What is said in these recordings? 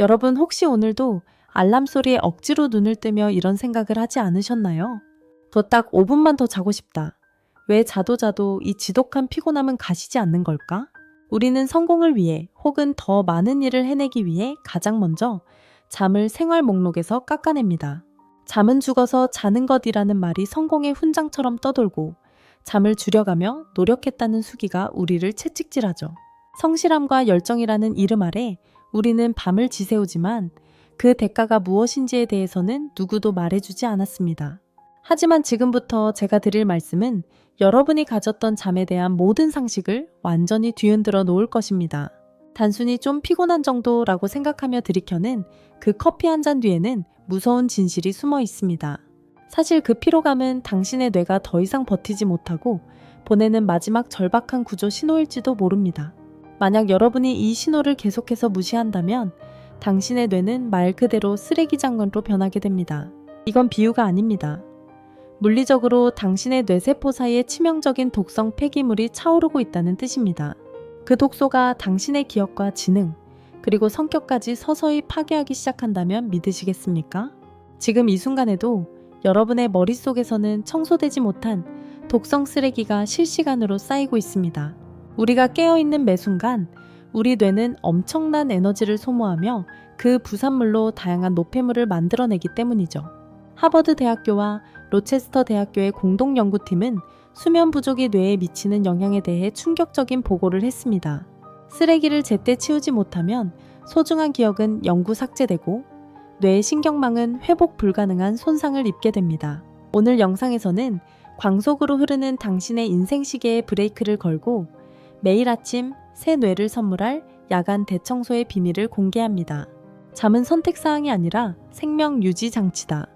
여러분 혹시 오늘도 알람 소리에 억지로 눈을 뜨며 이런 생각을 하지 않으셨나요? 더 딱 5분만 더 자고 싶다. 왜 자도 자도 이 지독한 피곤함은 가시지 않는 걸까? 우리는 성공을 위해 혹은 더 많은 일을 해내기 위해 가장 먼저 잠을 생활 목록에서 깎아냅니다. 잠은 죽어서 자는 것이라는 말이 성공의 훈장처럼 떠돌고 잠을 줄여가며 노력했다는 수기가 우리를 채찍질하죠. 성실함과 열정이라는 이름 아래 우리는 밤을 지새우지만 그 대가가 무엇인지에 대해서는 누구도 말해주지 않았습니다. 하지만 지금부터 제가 드릴 말씀은 여러분이 가졌던 잠에 대한 모든 상식을 완전히 뒤흔들어 놓을 것입니다. 단순히 좀 피곤한 정도라고 생각하며 들이켜는 그 커피 한 잔 뒤에는 무서운 진실이 숨어 있습니다. 사실 그 피로감은 당신의 뇌가 더 이상 버티지 못하고 보내는 마지막 절박한 구조 신호일지도 모릅니다. 만약 여러분이 이 신호를 계속해서 무시한다면 당신의 뇌는 말 그대로 쓰레기 장관으로 변하게 됩니다. 이건 비유가 아닙니다. 물리적으로 당신의 뇌세포 사이에 치명적인 독성 폐기물이 차오르고 있다는 뜻입니다. 그 독소가 당신의 기억과 지능, 그리고 성격까지 서서히 파괴하기 시작한다면 믿으시겠습니까? 지금 이 순간에도 여러분의 머릿속에서는 청소되지 못한 독성 쓰레기가 실시간으로 쌓이고 있습니다. 우리가 깨어있는 매 순간 우리 뇌는 엄청난 에너지를 소모하며 그 부산물로 다양한 노폐물을 만들어내기 때문이죠. 하버드 대학교와 로체스터 대학교의 공동 연구팀은 수면 부족이 뇌에 미치는 영향에 대해 충격적인 보고를 했습니다. 쓰레기를 제때 치우지 못하면 소중한 기억은 영구 삭제되고 뇌의 신경망은 회복 불가능한 손상을 입게 됩니다. 오늘 영상에서는 광속으로 흐르는 당신의 인생 시계에 브레이크를 걸고 매일 아침 새 뇌를 선물할 야간 대청소의 비밀을 공개합니다. 잠은 선택사항이 아니라 생명 유지 장치다.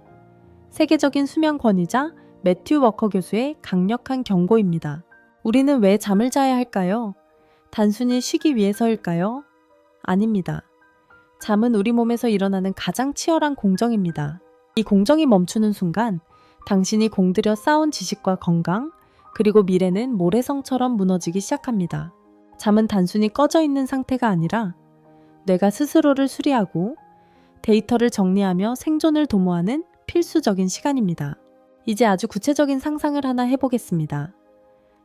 세계적인 수면 권위자 매튜 워커 교수의 강력한 경고입니다. 우리는 왜 잠을 자야 할까요? 단순히 쉬기 위해서일까요? 아닙니다. 잠은 우리 몸에서 일어나는 가장 치열한 공정입니다. 이 공정이 멈추는 순간 당신이 공들여 쌓은 지식과 건강, 그리고 미래는 모래성처럼 무너지기 시작합니다. 잠은 단순히 꺼져 있는 상태가 아니라 뇌가 스스로를 수리하고 데이터를 정리하며 생존을 도모하는 필수적인 시간입니다. 이제 아주 구체적인 상상을 하나 해보겠습니다.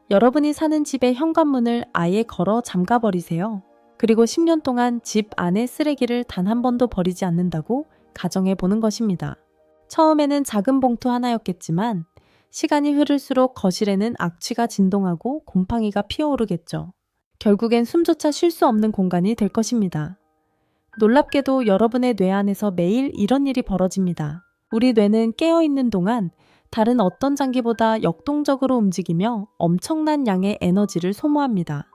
여러분이 사는 집의 현관문을 아예 걸어 잠가 버리세요. 그리고 10년 동안 집 안에 쓰레기를 단 한 번도 버리지 않는다고 가정해 보는 것입니다. 처음에는 작은 봉투 하나였겠지만 시간이 흐를수록 거실에는 악취가 진동하고 곰팡이가 피어오르겠죠. 결국엔 숨조차 쉴 수 없는 공간이 될 것입니다. 놀랍게도 여러분의 뇌 안에서 매일 이런 일이 벌어집니다. 우리 뇌는 깨어있는 동안 다른 어떤 장기보다 역동적으로 움직이며 엄청난 양의 에너지를 소모합니다.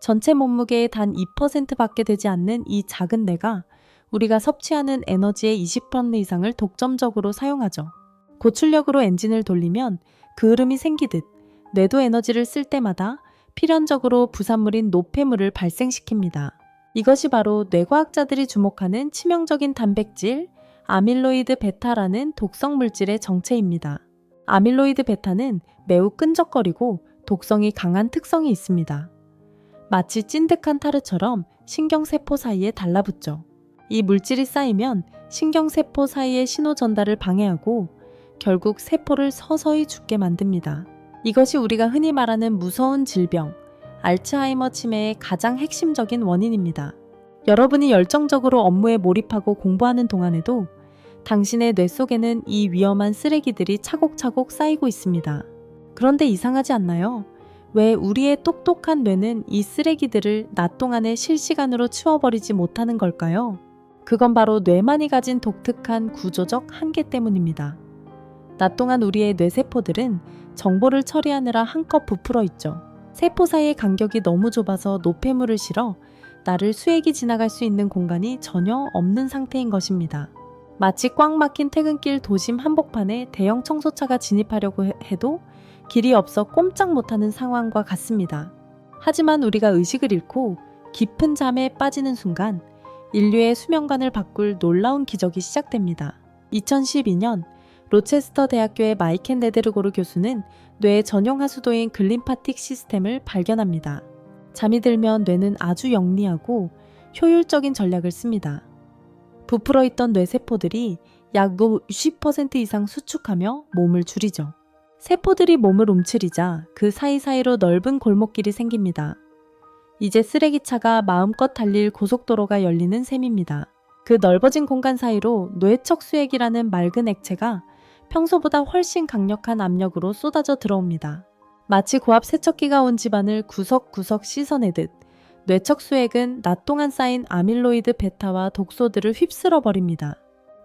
전체 몸무게의 단 2%밖에 되지 않는 이 작은 뇌가 우리가 섭취하는 에너지의 20% 이상을 독점적으로 사용하죠. 고출력으로 엔진을 돌리면 그 흐름이 생기듯 뇌도 에너지를 쓸 때마다 필연적으로 부산물인 노폐물을 발생시킵니다. 이것이 바로 뇌과학자들이 주목하는 치명적인 단백질 아밀로이드 베타라는 독성 물질의 정체입니다. 아밀로이드 베타는 매우 끈적거리고 독성이 강한 특성이 있습니다. 마치 찐득한 타르처럼 신경세포 사이에 달라붙죠. 이 물질이 쌓이면 신경세포 사이의 신호 전달을 방해하고 결국 세포를 서서히 죽게 만듭니다. 이것이 우리가 흔히 말하는 무서운 질병, 알츠하이머 치매의 가장 핵심적인 원인입니다. 여러분이 열정적으로 업무에 몰입하고 공부하는 동안에도 당신의 뇌 속에는 이 위험한 쓰레기들이 차곡차곡 쌓이고 있습니다. 그런데 이상하지 않나요? 왜 우리의 똑똑한 뇌는 이 쓰레기들을 낮 동안에 실시간으로 치워버리지 못하는 걸까요? 그건 바로 뇌만이 가진 독특한 구조적 한계 때문입니다. 낮 동안 우리의 뇌세포들은 정보를 처리하느라 한껏 부풀어 있죠. 세포 사이의 간격이 너무 좁아서 노폐물을 실어 나를 수액이 지나갈 수 있는 공간이 전혀 없는 상태인 것입니다. 마치 꽉 막힌 퇴근길 도심 한복판에 대형 청소차가 진입하려고 해도 길이 없어 꼼짝 못하는 상황과 같습니다. 하지만 우리가 의식을 잃고 깊은 잠에 빠지는 순간 인류의 수면관을 바꿀 놀라운 기적이 시작됩니다. 2012년 로체스터 대학교의 마이켄 네데르고르 교수는 뇌 전용 하수도인 글림파틱 시스템을 발견합니다. 잠이 들면 뇌는 아주 영리하고 효율적인 전략을 씁니다. 부풀어 있던 뇌세포들이 약 60% 이상 수축하며 몸을 줄이죠. 세포들이 몸을 움츠리자 그 사이사이로 넓은 골목길이 생깁니다. 이제 쓰레기차가 마음껏 달릴 고속도로가 열리는 셈입니다. 그 넓어진 공간 사이로 뇌척수액이라는 맑은 액체가 평소보다 훨씬 강력한 압력으로 쏟아져 들어옵니다. 마치 고압 세척기가 온 집안을 구석구석 씻어내듯 뇌척 수액은 낮 동안 쌓인 아밀로이드 베타와 독소들을 휩쓸어 버립니다.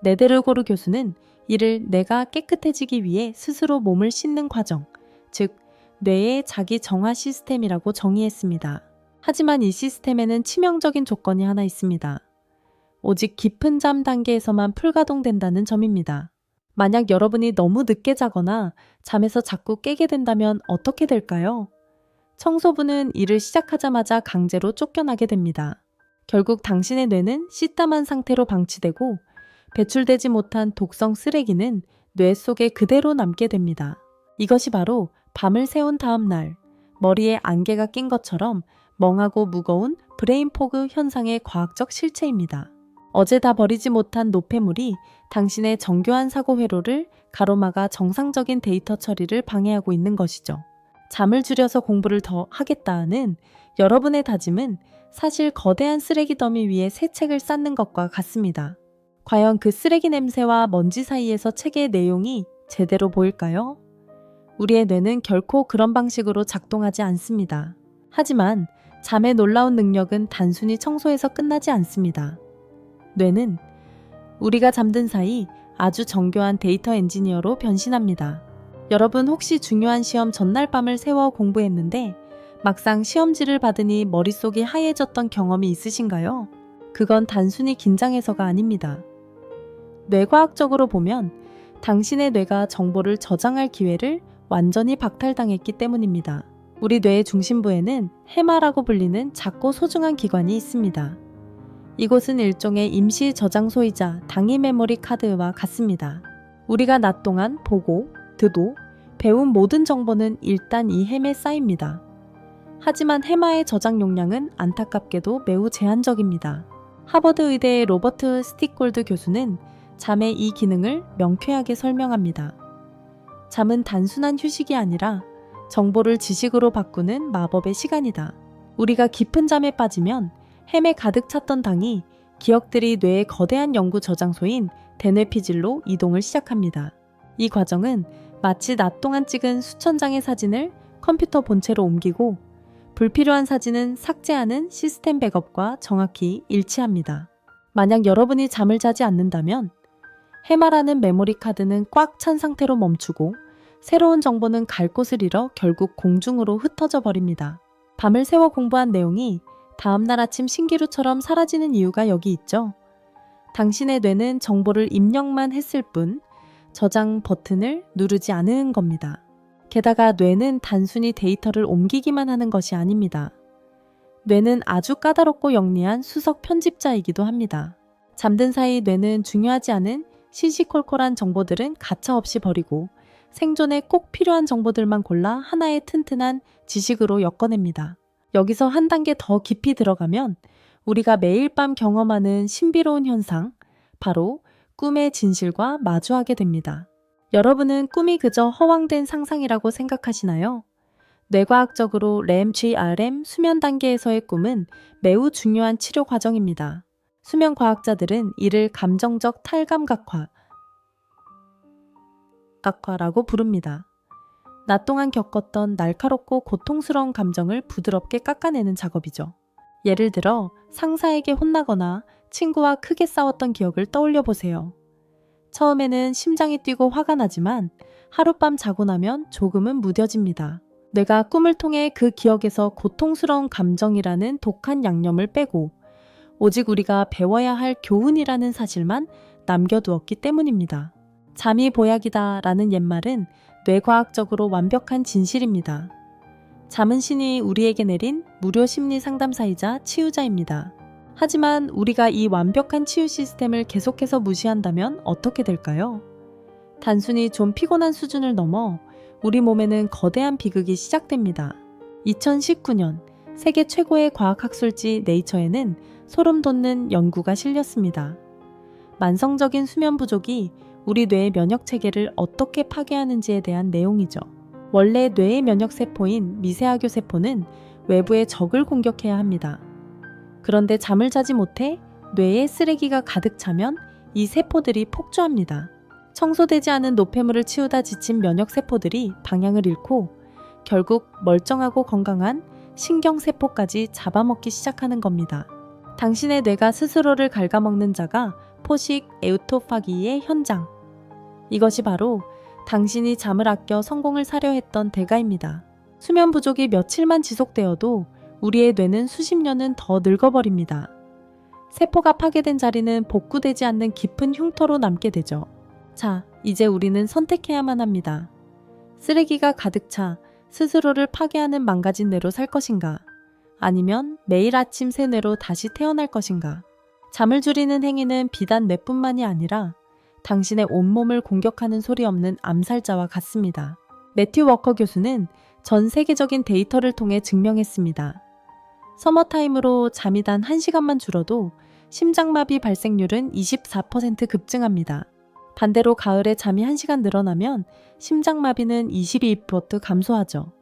네데르고르 교수는 이를 뇌가 깨끗해지기 위해 스스로 몸을 씻는 과정, 즉 뇌의 자기 정화 시스템이라고 정의했습니다. 하지만 이 시스템에는 치명적인 조건이 하나 있습니다. 오직 깊은 잠 단계에서만 풀가동된다는 점입니다. 만약 여러분이 너무 늦게 자거나 잠에서 자꾸 깨게 된다면 어떻게 될까요? 청소부는 일을 시작하자마자 강제로 쫓겨나게 됩니다. 결국 당신의 뇌는 씻담한 상태로 방치되고 배출되지 못한 독성 쓰레기는 뇌 속에 그대로 남게 됩니다. 이것이 바로 밤을 새운 다음 날 머리에 안개가 낀 것처럼 멍하고 무거운 브레인 포그 현상의 과학적 실체입니다. 어제 다 버리지 못한 노폐물이 당신의 정교한 사고 회로를 가로막아 정상적인 데이터 처리를 방해하고 있는 것이죠. 잠을 줄여서 공부를 더 하겠다는 여러분의 다짐은 사실 거대한 쓰레기 더미 위에 새 책을 쌓는 것과 같습니다. 과연 그 쓰레기 냄새와 먼지 사이에서 책의 내용이 제대로 보일까요? 우리의 뇌는 결코 그런 방식으로 작동하지 않습니다. 하지만 잠의 놀라운 능력은 단순히 청소에서 끝나지 않습니다. 뇌는 우리가 잠든 사이 아주 정교한 데이터 엔지니어로 변신합니다. 여러분 혹시 중요한 시험 전날 밤을 새워 공부했는데 막상 시험지를 받으니 머릿속이 하얘졌던 경험이 있으신가요? 그건 단순히 긴장해서가 아닙니다. 뇌과학적으로 보면 당신의 뇌가 정보를 저장할 기회를 완전히 박탈당했기 때문입니다. 우리 뇌의 중심부에는 해마라고 불리는 작고 소중한 기관이 있습니다. 이곳은 일종의 임시 저장소이자 당위 메모리 카드와 같습니다. 우리가 낮 동안 보고, 듣고, 배운 모든 정보는 일단 이 햄에 쌓입니다. 하지만 해마의 저장 용량은 안타깝게도 매우 제한적입니다. 하버드 의대의 로버트 스틱골드 교수는 잠의 이 기능을 명쾌하게 설명합니다. 잠은 단순한 휴식이 아니라 정보를 지식으로 바꾸는 마법의 시간이다. 우리가 깊은 잠에 빠지면 햄에 가득 찼던 당이 기억들이 뇌의 거대한 연구 저장소인 대뇌피질로 이동을 시작합니다. 이 과정은 마치 낮 동안 찍은 수천 장의 사진을 컴퓨터 본체로 옮기고 불필요한 사진은 삭제하는 시스템 백업과 정확히 일치합니다. 만약 여러분이 잠을 자지 않는다면 해마라는 메모리 카드는 꽉 찬 상태로 멈추고 새로운 정보는 갈 곳을 잃어 결국 공중으로 흩어져 버립니다. 밤을 새워 공부한 내용이 다음날 아침 신기루처럼 사라지는 이유가 여기 있죠. 당신의 뇌는 정보를 입력만 했을 뿐 저장 버튼을 누르지 않은 겁니다. 게다가 뇌는 단순히 데이터를 옮기기만 하는 것이 아닙니다. 뇌는 아주 까다롭고 영리한 수석 편집자이기도 합니다. 잠든 사이 뇌는 중요하지 않은 시시콜콜한 정보들은 가차없이 버리고 생존에 꼭 필요한 정보들만 골라 하나의 튼튼한 지식으로 엮어냅니다. 여기서 한 단계 더 깊이 들어가면 우리가 매일 밤 경험하는 신비로운 현상, 바로 꿈의 진실과 마주하게 됩니다. 여러분은 꿈이 그저 허황된 상상이라고 생각하시나요? 뇌과학적으로 REM, GRM 수면 단계에서의 꿈은 매우 중요한 치료 과정입니다. 수면 과학자들은 이를 감정적 탈감 각화, 각화라고 부릅니다. 낮 동안 겪었던 날카롭고 고통스러운 감정을 부드럽게 깎아내는 작업이죠. 예를 들어 상사에게 혼나거나 친구와 크게 싸웠던 기억을 떠올려 보세요. 처음에는 심장이 뛰고 화가 나지만 하룻밤 자고 나면 조금은 무뎌집니다. 내가 꿈을 통해 그 기억에서 고통스러운 감정이라는 독한 양념을 빼고 오직 우리가 배워야 할 교훈이라는 사실만 남겨두었기 때문입니다. 잠이 보약이다 라는 옛말은 뇌과학적으로 완벽한 진실입니다. 잠은 신이 우리에게 내린 무료 심리 상담사이자 치유자입니다. 하지만 우리가 이 완벽한 치유 시스템을 계속해서 무시한다면 어떻게 될까요? 단순히 좀 피곤한 수준을 넘어 우리 몸에는 거대한 비극이 시작됩니다. 2019년 세계 최고의 과학학술지 네이처에는 소름 돋는 연구가 실렸습니다. 만성적인 수면 부족이 우리 뇌의 면역 체계를 어떻게 파괴하는지에 대한 내용이죠. 원래 뇌의 면역 세포인 미세하교 세포는 외부의 적을 공격해야 합니다. 그런데 잠을 자지 못해 뇌에 쓰레기가 가득 차면 이 세포들이 폭주합니다. 청소되지 않은 노폐물을 치우다 지친 면역 세포들이 방향을 잃고 결국 멀쩡하고 건강한 신경세포까지 잡아먹기 시작하는 겁니다. 당신의 뇌가 스스로를 갉아먹는 자가 포식 에우토파기의 현장. 이것이 바로 당신이 잠을 아껴 성공을 사려 했던 대가입니다. 수면 부족이 며칠만 지속되어도 우리의 뇌는 수십 년은 더 늙어버립니다. 세포가 파괴된 자리는 복구되지 않는 깊은 흉터로 남게 되죠. 자, 이제 우리는 선택해야만 합니다. 쓰레기가 가득 차 스스로를 파괴하는 망가진 뇌로 살 것인가? 아니면 매일 아침 새 뇌로 다시 태어날 것인가? 잠을 줄이는 행위는 비단 뇌뿐만이 아니라 당신의 온몸을 공격하는 소리 없는 암살자와 같습니다. 매튜 워커 교수는 전 세계적인 데이터를 통해 증명했습니다. 서머타임으로 잠이 단 1시간만 줄어도 심장마비 발생률은 24% 급증합니다. 반대로 가을에 잠이 1시간 늘어나면 심장마비는 22% 감소하죠.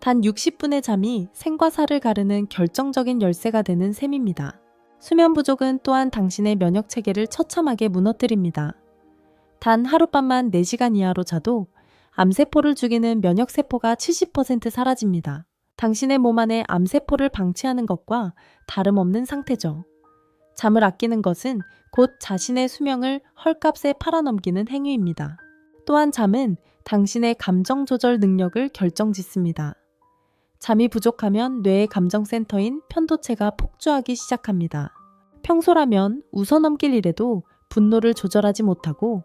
단 60분의 잠이 생과 사를 가르는 결정적인 열쇠가 되는 셈입니다. 수면 부족은 또한 당신의 면역 체계를 처참하게 무너뜨립니다. 단 하룻밤만 4시간 이하로 자도 암세포를 죽이는 면역세포가 70% 사라집니다. 당신의 몸 안에 암세포를 방치하는 것과 다름없는 상태죠. 잠을 아끼는 것은 곧 자신의 수명을 헐값에 팔아넘기는 행위입니다. 또한 잠은 당신의 감정 조절 능력을 결정 짓습니다. 잠이 부족하면 뇌의 감정센터인 편도체가 폭주하기 시작합니다. 평소라면 웃어넘길 일에도 분노를 조절하지 못하고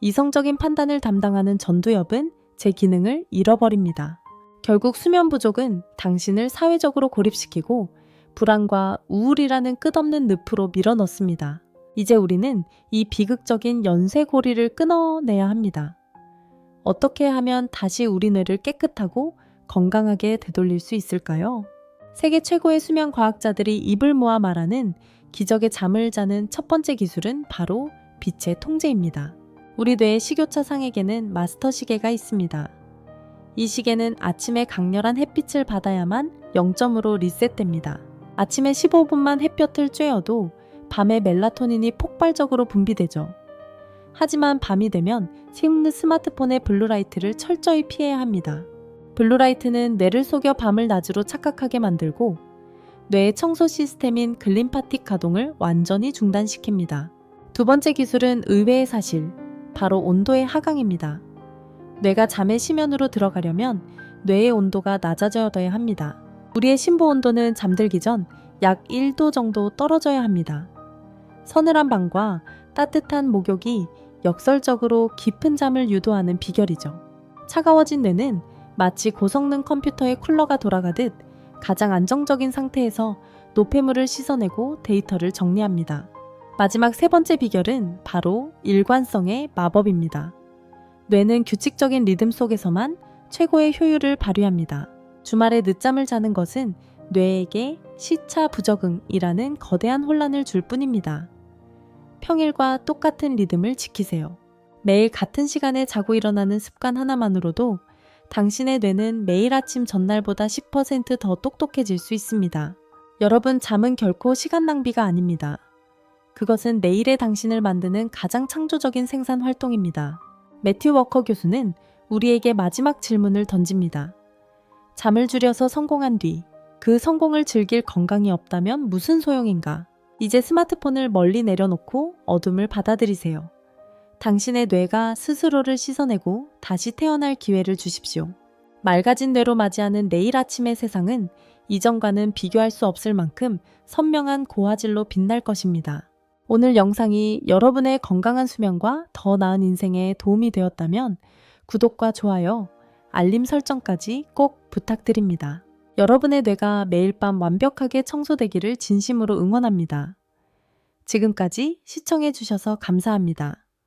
이성적인 판단을 담당하는 전두엽은 제 기능을 잃어버립니다. 결국 수면 부족은 당신을 사회적으로 고립시키고 불안과 우울이라는 끝없는 늪으로 밀어넣습니다. 이제 우리는 이 비극적인 연쇄고리를 끊어내야 합니다. 어떻게 하면 다시 우리 뇌를 깨끗하고 건강하게 되돌릴 수 있을까요? 세계 최고의 수면 과학자들이 입을 모아 말하는 기적의 잠을 자는 첫 번째 기술은 바로 빛의 통제입니다. 우리 뇌의 식요차 상에게는 마스터 시계가 있습니다. 이 시계는 아침에 강렬한 햇빛을 받아야만 0점으로 리셋됩니다. 아침에 15분만 햇볕을 쬐어도 밤에 멜라토닌이 폭발적으로 분비되죠. 하지만 밤이 되면 스마트폰의 블루라이트를 철저히 피해야 합니다. 블루라이트는 뇌를 속여 밤을 낮으로 착각하게 만들고 뇌의 청소 시스템인 글림파틱 가동을 완전히 중단시킵니다. 두 번째 기술은 의외의 사실, 바로 온도의 하강입니다. 뇌가 잠의 심연으로 들어가려면 뇌의 온도가 낮아져야 합니다. 우리의 심보 온도는 잠들기 전 약 1도 정도 떨어져야 합니다. 서늘한 방과 따뜻한 목욕이 역설적으로 깊은 잠을 유도하는 비결이죠. 차가워진 뇌는 마치 고성능 컴퓨터의 쿨러가 돌아가듯 가장 안정적인 상태에서 노폐물을 씻어내고 데이터를 정리합니다. 마지막 세 번째 비결은 바로 일관성의 마법입니다. 뇌는 규칙적인 리듬 속에서만 최고의 효율을 발휘합니다. 주말에 늦잠을 자는 것은 뇌에게 시차 부적응이라는 거대한 혼란을 줄 뿐입니다. 평일과 똑같은 리듬을 지키세요. 매일 같은 시간에 자고 일어나는 습관 하나만으로도 당신의 뇌는 매일 아침 전날보다 10%더 똑똑해질 수 있습니다. 여러분, 잠은 결코 시간 낭비가 아닙니다. 그것은 내일의 당신을 만드는 가장 창조적인 생산 활동입니다. 매튜 워커 교수는 우리에게 마지막 질문을 던집니다. 잠을 줄여서 성공한 뒤 그 성공을 즐길 건강이 없다면 무슨 소용인가? 이제 스마트폰을 멀리 내려놓고 어둠을 받아들이세요. 당신의 뇌가 스스로를 씻어내고 다시 태어날 기회를 주십시오. 맑아진 뇌로 맞이하는 내일 아침의 세상은 이전과는 비교할 수 없을 만큼 선명한 고화질로 빛날 것입니다. 오늘 영상이 여러분의 건강한 수면과 더 나은 인생에 도움이 되었다면 구독과 좋아요, 알림 설정까지 꼭 부탁드립니다. 여러분의 뇌가 매일 밤 완벽하게 청소되기를 진심으로 응원합니다. 지금까지 시청해주셔서 감사합니다.